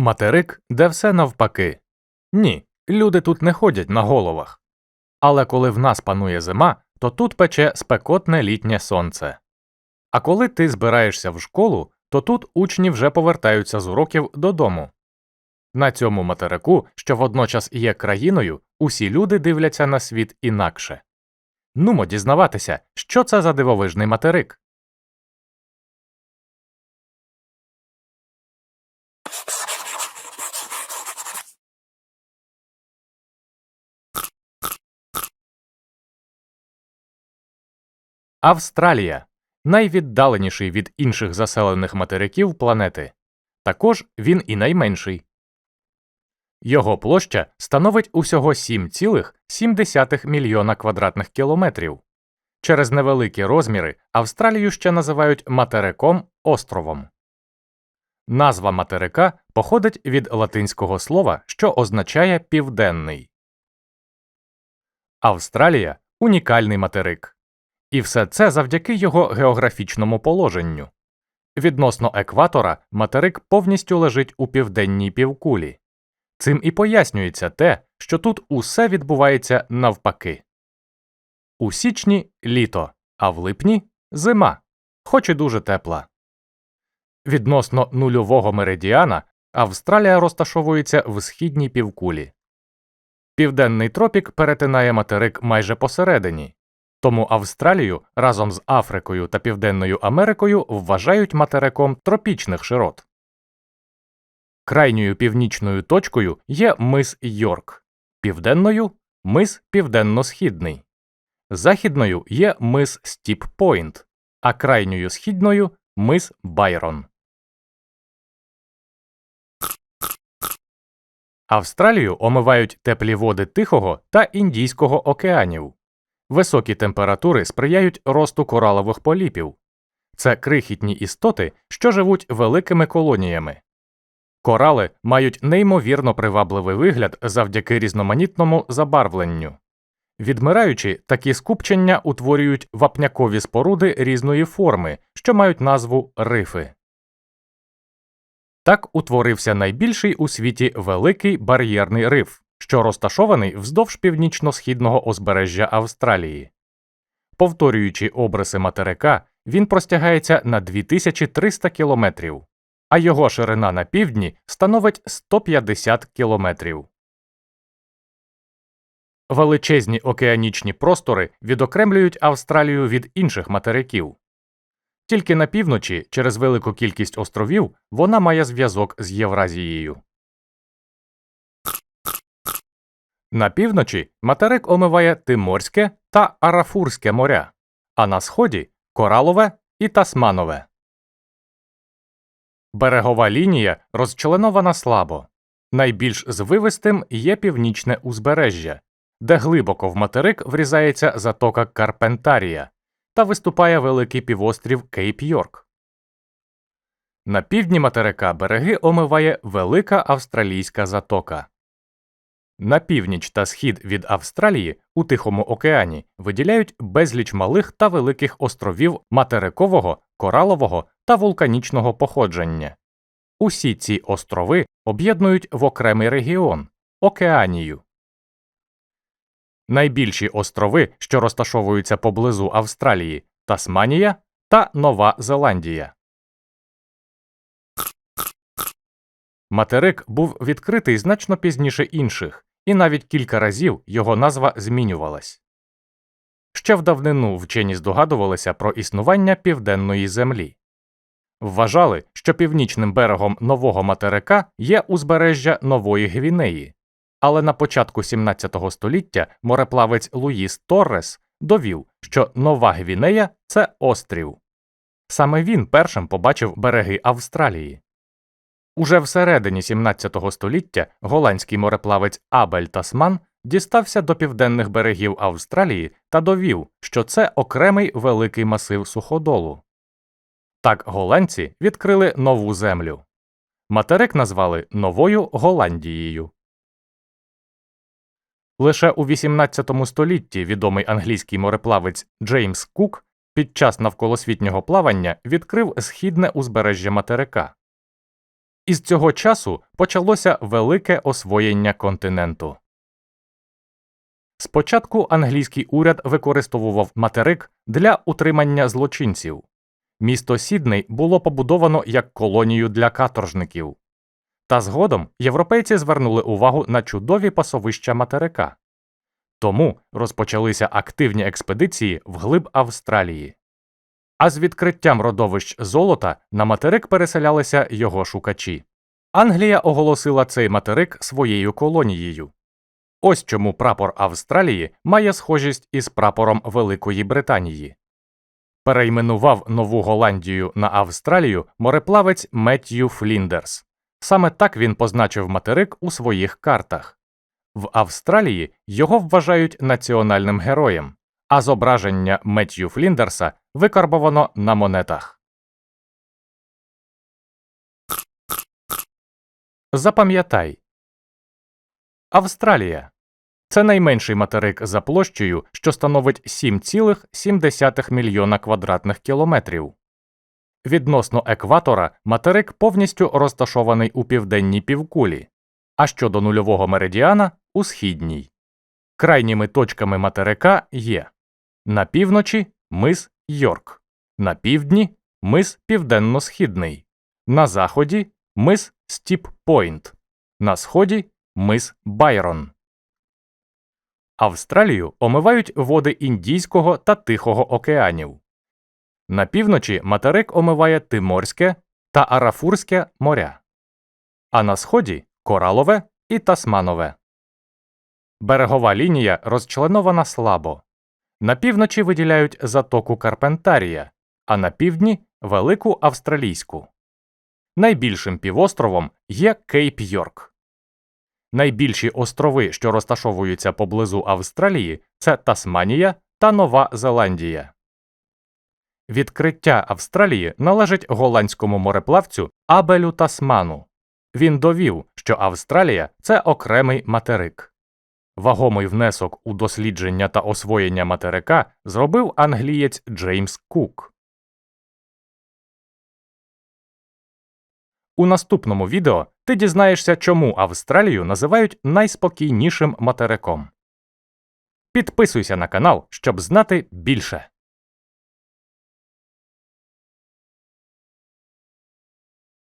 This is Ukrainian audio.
Материк, де все навпаки. Ні, люди тут не ходять на головах. Але коли в нас панує зима, то тут пече спекотне літнє сонце. А коли ти збираєшся в школу, то тут учні вже повертаються з уроків додому. На цьому материку, що водночас є країною, усі люди дивляться на світ інакше. Нумо дізнаватися, що це за дивовижний материк. Австралія найвіддаленіший від інших заселених материків планети. Також він і найменший. Його площа становить усього 7,7 мільйона квадратних кілометрів. Через невеликі розміри Австралію ще називають материком островом. Назва материка походить від латинського слова, що означає південний. Австралія унікальний материк. І все це завдяки його географічному положенню. Відносно екватора материк повністю лежить у південній півкулі. Цим і пояснюється те, що тут усе відбувається навпаки. У січні літо, а в липні зима, хоч і дуже тепла. Відносно нульового меридіана Австралія розташовується в східній півкулі. Південний тропік перетинає материк майже посередині, тому Австралію разом з Африкою та Південною Америкою вважають материком тропічних широт. Крайньою північною точкою є мис Йорк, південною мис Південно-Східний, західною є мис Стіп Пойнт, а крайньою східною мис Байрон. Австралію омивають теплі води Тихого та Індійського океанів. Високі температури сприяють росту коралових поліпів. Це крихітні істоти, що живуть великими колоніями. Корали мають неймовірно привабливий вигляд завдяки різноманітному забарвленню. Відмираючи, такі скупчення утворюють вапнякові споруди різної форми, що мають назву рифи. Так утворився найбільший у світі великий бар'єрний риф, що розташований вздовж північно-східного озбережжя Австралії. Повторюючи обриси материка, він простягається на 2300 кілометрів, а його ширина на півдні становить 150 кілометрів. Величезні океанічні простори відокремлюють Австралію від інших материків. Тільки на півночі, через велику кількість островів, вона має зв'язок з Євразією. На півночі материк омиває Тиморське та Арафурське моря, а на сході Коралове і Тасманове. Берегова лінія розчленована слабо. Найбільш звивистим є північне узбережжя, де глибоко в материк врізається затока Карпентарія та виступає великий півострів Кейп Йорк. На півдні материка береги омиває Велика Австралійська затока. На північ та схід від Австралії у Тихому океані виділяють безліч малих та великих островів материкового, коралового та вулканічного походження. Усі ці острови об'єднують в окремий регіон Океанію. Найбільші острови, що розташовуються поблизу Австралії Тасманія та Нова Зеландія. Материк був відкритий значно пізніше інших, і навіть кілька разів його назва змінювалась. Ще в давнину вчені здогадувалися про існування південної землі. Вважали, що північним берегом нового материка є узбережжя Нової Гвінеї, але на початку 17 століття мореплавець Луїс Торрес довів, що Нова Гвінея це острів. Саме він першим побачив береги Австралії. Уже всередині 17 століття голландський мореплавець Абель Тасман дістався до південних берегів Австралії та довів, що це окремий великий масив суходолу. Так голландці відкрили нову землю. Материк назвали Новою Голландією. Лише у 18 столітті відомий англійський мореплавець Джеймс Кук під час навколосвітнього плавання відкрив східне узбережжя материка. Із цього часу почалося велике освоєння континенту. Спочатку англійський уряд використовував материк для утримання злочинців. Місто Сідней було побудовано як колонію для каторжників. Та згодом європейці звернули увагу на чудові пасовища материка. Тому розпочалися активні експедиції вглиб Австралії. А з відкриттям родовищ золота на материк переселялися його шукачі. Англія оголосила цей материк своєю колонією. Ось чому прапор Австралії має схожість із прапором Великої Британії. Перейменував Нову Голландію на Австралію мореплавець Меттью Фліндерс. Саме так він позначив материк у своїх картах. В Австралії його вважають національним героєм, а зображення Меттью Фліндерса викарбовано на монетах. Запам'ятай Австралія це найменший материк за площею, що становить 7,7 мільйона квадратних кілометрів. Відносно екватора материк повністю розташований у південній півкулі, а щодо нульового меридіана у східній. Крайніми точками материка є на півночі мис Йорк, на півдні мис Південно-Східний, на заході мис Стіп Пойнт, на сході мис Байрон. Австралію омивають води Індійського та Тихого океанів. На півночі материк омиває Тиморське та Арафурське моря, а на сході Коралове і Тасманове. Берегова лінія розчленована слабо. На півночі виділяють затоку Карпентарія, а на півдні Велику Австралійську. Найбільшим півостровом є Кейп Йорк. Найбільші острови, що розташовуються поблизу Австралії, це Тасманія та Нова Зеландія. Відкриття Австралії належить голландському мореплавцю Абелю Тасману. Він довів, що Австралія це окремий материк. Вагомий внесок у дослідження та освоєння материка зробив англієць Джеймс Кук. У наступному відео ти дізнаєшся, чому Австралію називають найспокійнішим материком. Підписуйся на канал, щоб знати більше.